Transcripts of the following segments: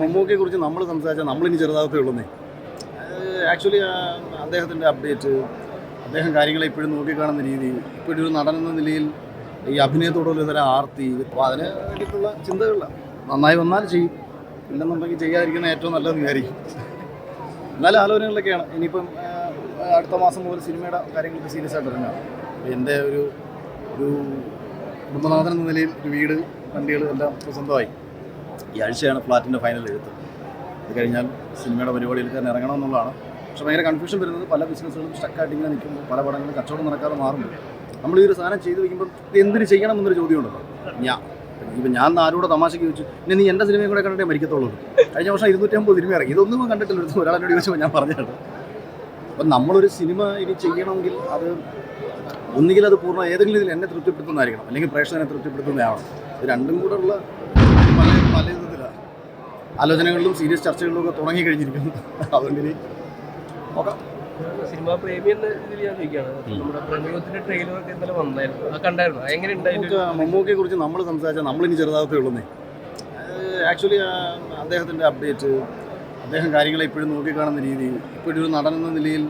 മമ്മൂക്കയെ കുറിച്ച് നമ്മൾ സംസാരിച്ചാൽ നമ്മളിനി ചെറുതാകത്തേ ഉള്ളൂ ആക്ച്വലി അദ്ദേഹത്തിന്റെ അപ്ഡേറ്റ് അദ്ദേഹം കാര്യങ്ങളെ ഇപ്പോഴും നോക്കിക്കാണുന്ന രീതി ഇപ്പോഴും ഒരു നടൻ എന്ന നിലയിൽ ഈ അഭിനയത്തോടുള്ള തരം ആർത്തി അപ്പോൾ അതിന് വേണ്ടിയിട്ടുള്ള ചിന്തകളില്ല. നന്നായി വന്നാൽ ചെയ്യും. ഇല്ലെന്നുണ്ടെങ്കിൽ ചെയ്യാതിരിക്കുന്ന ഏറ്റവും നല്ലതെന്ന് വിചാരിക്കും. എന്നാലും ആലോചനകളിലൊക്കെയാണ് ഇനിയിപ്പം അടുത്ത മാസം മുതൽ സിനിമയുടെ കാര്യങ്ങളൊക്കെ സീരിയസ് ആയിട്ട് ഇറങ്ങാം എന്റെ ഒരു ഒരു കുടുംബനാഥൻ എന്ന നിലയിൽ ഒരു വീട് വണ്ടികൾ എല്ലാം സ്വന്തമായി. ഈ ആഴ്ചയാണ് ഫ്ലാറ്റിന്റെ ഫൈനൽ എഴുത്ത്. ഇത് കഴിഞ്ഞാൽ സിനിമയുടെ പരിപാടിയിൽ തന്നെ ഇറങ്ങണം എന്നുള്ളതാണ് പക്ഷേ ഭയങ്കര കൺഫ്യൂഷൻ വരുന്നത് പല ബിസിനസ്സുകളും സ്റ്റക്കായിട്ട് ഇങ്ങനെ നിൽക്കുമ്പോൾ പല പടങ്ങളും കച്ചവടം നടക്കാതെ മാറുമ്പോൾ. നമ്മൾ ഈ ഒരു സാധനം ചെയ്തു വയ്ക്കുമ്പോൾ എന്തിന് ചെയ്യണം എന്നൊരു ചോദ്യമുണ്ട് ഞാൻ ഇപ്പം ഞാൻ ആരോട് തമാശയ്ക്ക് ചോദിച്ചു ഇനി നീ എന്റെ സിനിമയും കൂടെ കണ്ടിട്ടേ മരിക്കത്തുള്ളൂ. കഴിഞ്ഞ വർഷം ഇരുന്നൂറ്റമ്പത് സിനിമ ഇറങ്ങി. ഇതൊന്നും കണ്ടിട്ടില്ല. ഒരു ഒരാളോട് ചോദിച്ചപ്പോൾ ഞാൻ പറഞ്ഞത് അപ്പം നമ്മളൊരു സിനിമ ഇനി ചെയ്യണമെങ്കിൽ അത് ഒന്നുകിൽ അത് പൂർണ ഏതെങ്കിലും ഇതിൽ എന്നെ തൃപ്തിപ്പെടുത്തുന്നതായിരിക്കണം. അല്ലെങ്കിൽ പ്രേക്ഷകനെ തൃപ്തിപ്പെടുത്തുന്നതാവണം. രണ്ടും കൂടെ ഉള്ള ആലോചനകളിലും സീരിയസ് ചർച്ചകളിലും ഒക്കെ തുടങ്ങി കഴിഞ്ഞിരിക്കുന്നു. അതുകൊണ്ട് ഇനി നോക്കാം. സിനിമാ പ്രേമി എന്ന രീതിയിൽ ഞാൻ ചോദിക്കുകയാണ്. നമ്മുടെ പ്രമേഹത്തിന്റെ ട്രെയിലർ ഒക്കെ ഇന്നലെ വന്നായിരുന്നു. അത് കണ്ടായിരുന്നു. എങ്ങനെ ഉണ്ടായിരുന്നു മമ്മൂക്കയെ കുറിച്ച് നമ്മൾ സംസാരിച്ചാൽ നമ്മളിനി ചെറുതാകത്തേ ഉള്ളൂന്നേ. ആക്ച്വലി അദ്ദേഹത്തിന്റെ അപ്ഡേറ്റ് അദ്ദേഹം കാര്യങ്ങളെ ഇപ്പോഴും നോക്കിക്കാണുന്ന രീതി ഇപ്പോഴും ഒരു നടൻ എന്ന നിലയിൽ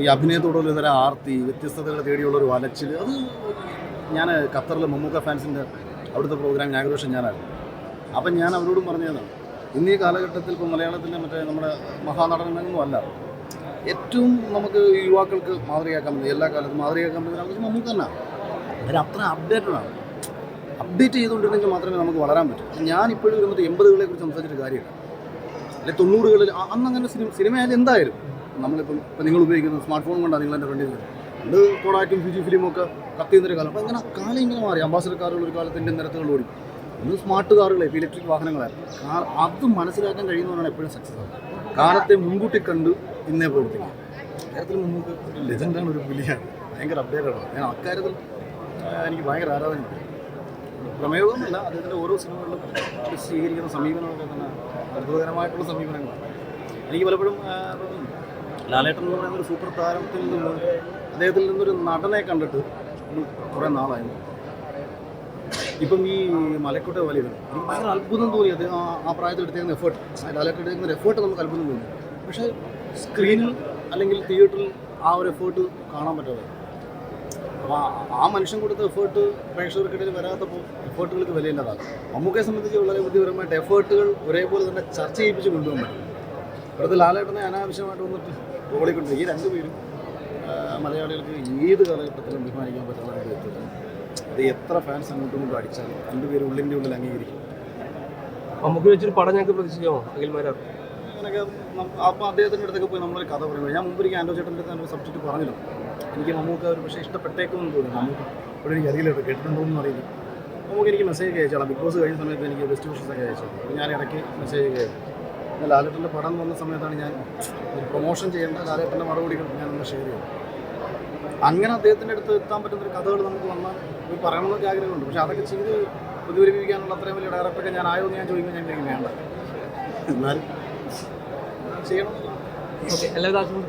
ഈ അഭിനയത്തോടുള്ള തരം ആർത്തി വ്യത്യസ്തതകൾ തേടിയുള്ള ഒരു വലച്ചിൽ അത് ഞാൻ ഖത്തറിലെ മമ്മൂക്ക ഫാൻസിന്റെ അവിടുത്തെ പ്രോഗ്രാം ഏകദേശം ഞാനായിരുന്നു. അപ്പം ഞാൻ അവരോടും പറഞ്ഞതാണ് ഇന്ന് ഈ കാലഘട്ടത്തിൽ ഇപ്പോൾ മലയാളത്തിന്റെ മറ്റേ നമ്മുടെ മഹാനടനങ്ങളൊന്നും അല്ല. ഏറ്റവും നമുക്ക് യുവാക്കൾക്ക് മാതൃകയാക്കാൻ പറ്റുന്നത് എല്ലാ കാലത്തും മാതൃകയാക്കാൻ പറ്റുന്ന നമുക്ക് തന്നെ. അവർ അത്ര അപ്ഡേറ്റഡ് ആണ്. അപ്ഡേറ്റ് ചെയ്തുകൊണ്ടിരുന്നെങ്കിൽ മാത്രമേ നമുക്ക് വളരാൻ പറ്റൂ. ഞാൻ ഇപ്പോഴും ഇരുന്നിട്ട് എൺപതുകളെ കുറിച്ച് സംസാരിച്ചിട്ട് കാര്യമില്ല. അല്ലെ തൊണ്ണൂറുകളിൽ അന്ന് അങ്ങനെ സിനിമ സിനിമയായാലും എന്തായാലും നമ്മളിപ്പം ഇപ്പം നിങ്ങൾ ഉപയോഗിക്കുന്ന സ്മാർട്ട് ഫോൺ കൊണ്ടാണ് നിങ്ങൾ എന്റെ ഫ്രണ്ടിൽ പണ്ട് കോടാറ്റും ഫിജി ഫിലിമൊക്കെ കത്തിയുന്നൊരു കാലം. അപ്പോൾ അങ്ങനെ കാലം ഇങ്ങനെ മാറി. അംബാസഡർ കാറുകൾ ഒരു കാലത്ത് ഇന്ത്യൻ നിരത്തുകൾ ഓടി. ഇന്ന് സ്മാർട്ട് ഇപ്പോൾ ഇലക്ട്രിക് വാഹനങ്ങളായിരുന്നു. അത് മനസ്സിലാക്കാൻ കഴിയുന്നവരാണ് എപ്പോഴും സക്സസ് ആവുന്നത് കാലത്തെ മുൻകൂട്ടി കണ്ട് ഇന്നേ പ്രവർത്തിക്കും. കേരളത്തിൽ നമുക്ക് ലെജൻഡാണ് ഒരു പുലിയാണ്. ഭയങ്കര അപ്ഡേറ്റഡ് ആണ്. ഞാൻ അക്കാര്യത്തിൽ എനിക്ക് ഭയങ്കര ആരാധനയുണ്ട്. പ്രമേയമൊന്നുമില്ല അദ്ദേഹത്തിന്റെ ഓരോ സിനിമകളിലും സ്വീകരിക്കുന്ന സമീപനമൊക്കെ തന്നെ അത്ഭുതകരമായിട്ടുള്ള സമീപനങ്ങളാണ്. എനിക്ക് പലപ്പോഴും ലാലേട്ടൻ എന്ന് പറയുന്ന ഒരു സൂപ്പർ താരത്തിൽ നിന്ന് അദ്ദേഹത്തിൽ നിന്നൊരു നടനെ കണ്ടിട്ട് കുറേ നാളായിരുന്നു ഇപ്പം ഈ മലക്കോട്ടെ എനിക്ക് ഭയങ്കര അത്ഭുതം തോന്നി. അദ്ദേഹം ആ- പ്രായത്തിൽ എടുത്തേക്കുന്ന എഫേർട്ട് ലാലേട്ടൻ എടുത്തേക്കുന്ന എഫേർട്ട് നമുക്ക് അത്ഭുതം തോന്നി. പക്ഷേ സ്ക്രീനിൽ അല്ലെങ്കിൽ തിയേറ്ററിൽ ആ ഒരു എഫേർട്ട് കാണാൻ പറ്റാതെ. അപ്പോൾ ആ- മനുഷ്യൻ കൊടുത്ത എഫേർട്ട് പ്രേക്ഷകർക്കിടയിൽ വരാത്തപ്പോൾ എഫേർട്ടുകൾക്ക് വിലയില്ലാതാകും മമ്മൂക്കയെ സംബന്ധിച്ച് വളരെ ബുദ്ധിപരമായിട്ട് എഫേർട്ടുകൾ ഒരേപോലെ തന്നെ ചർച്ച ചെയ്യിപ്പിച്ച് കൊണ്ടുപോകാൻ പറ്റും. ഇവിടുത്തെ ലാലേട്ടനെ അനാവശ്യമായിട്ട് വന്നിട്ട് ഓടിക്കൊണ്ടിരിക്കും ഈ രണ്ടുപേരും മലയാളികൾക്ക് ഏത് കാലഘട്ടത്തിലും അഭിമാനിക്കാൻ പറ്റുന്ന അത് എത്ര ഫാൻസ് അങ്ങോട്ടും ഇങ്ങോട്ടും അടിച്ചാലും പേര് ഉള്ളിന്റെ ഉള്ളിൽ അംഗീകരിക്കും. നമുക്ക് വെച്ചൊരു പടം ഞങ്ങൾക്ക് പ്രതീക്ഷിക്കാമോ അഖിൽമാരാർ അങ്ങനെയൊക്കെ അപ്പോൾ അദ്ദേഹത്തിന്റെ അടുത്തൊക്കെ പോയി നമ്മളൊരു കഥ പറയുന്നത് ഞാൻ മുമ്പ് എനിക്ക് ആൻഡോ ചേട്ടന്റെ അടുത്ത് സബ്ജക്റ്റ് പറഞ്ഞല്ലോ. എനിക്ക് നമുക്ക് ഒരു പക്ഷേ ഇഷ്ടപ്പെട്ടേക്കുമെന്ന് തോന്നി നമുക്ക് ഇവിടെ എനിക്ക് അറിയില്ല കേട്ടോ കേട്ടിട്ടുണ്ടോ എന്ന് അറിയില്ല. നമുക്ക് എനിക്ക് മെസ്സേജ് അയച്ചോളാം. ബിഗ് ബോസ് കഴിഞ്ഞ സമയത്ത് എനിക്ക് ബെസ്റ്റ് വിഷസ് ഒക്കെ അയച്ചു അപ്പോൾ ഞാൻ ഇടയ്ക്ക് മെസ്സേജ് ഒക്കെ അയച്ചു ലാലേട്ടന്റെ പടം വന്ന സമയത്താണ് ഞാൻ ഒരു പ്രൊമോഷൻ ചെയ്യേണ്ട ലാലേട്ടന്റെ മറുപടികൾ ഞാൻ ഒന്ന് ഷെയർ ചെയ്തു അങ്ങനെ അദ്ദേഹത്തിന്റെ അടുത്ത് എത്താൻ പറ്റുന്ന ഒരു കഥകൾ നമുക്ക് വന്നാൽ ഇത് പറയണമെന്നൊക്കെ ആഗ്രഹമുണ്ട്. പക്ഷെ അതൊക്കെ ചെയ്ത് പ്രതിഫലിപ്പിക്കാനുള്ള അത്രയും വലിയ ഡയറക്ടറൊക്കെ ഞാൻ ആയോ എന്ന് ഞാൻ ചോദിക്കുമ്പോൾ ഞാൻ എനിക്ക് വേണ്ട. എന്നാൽ ചെയ്യണം. എല്ലാവരും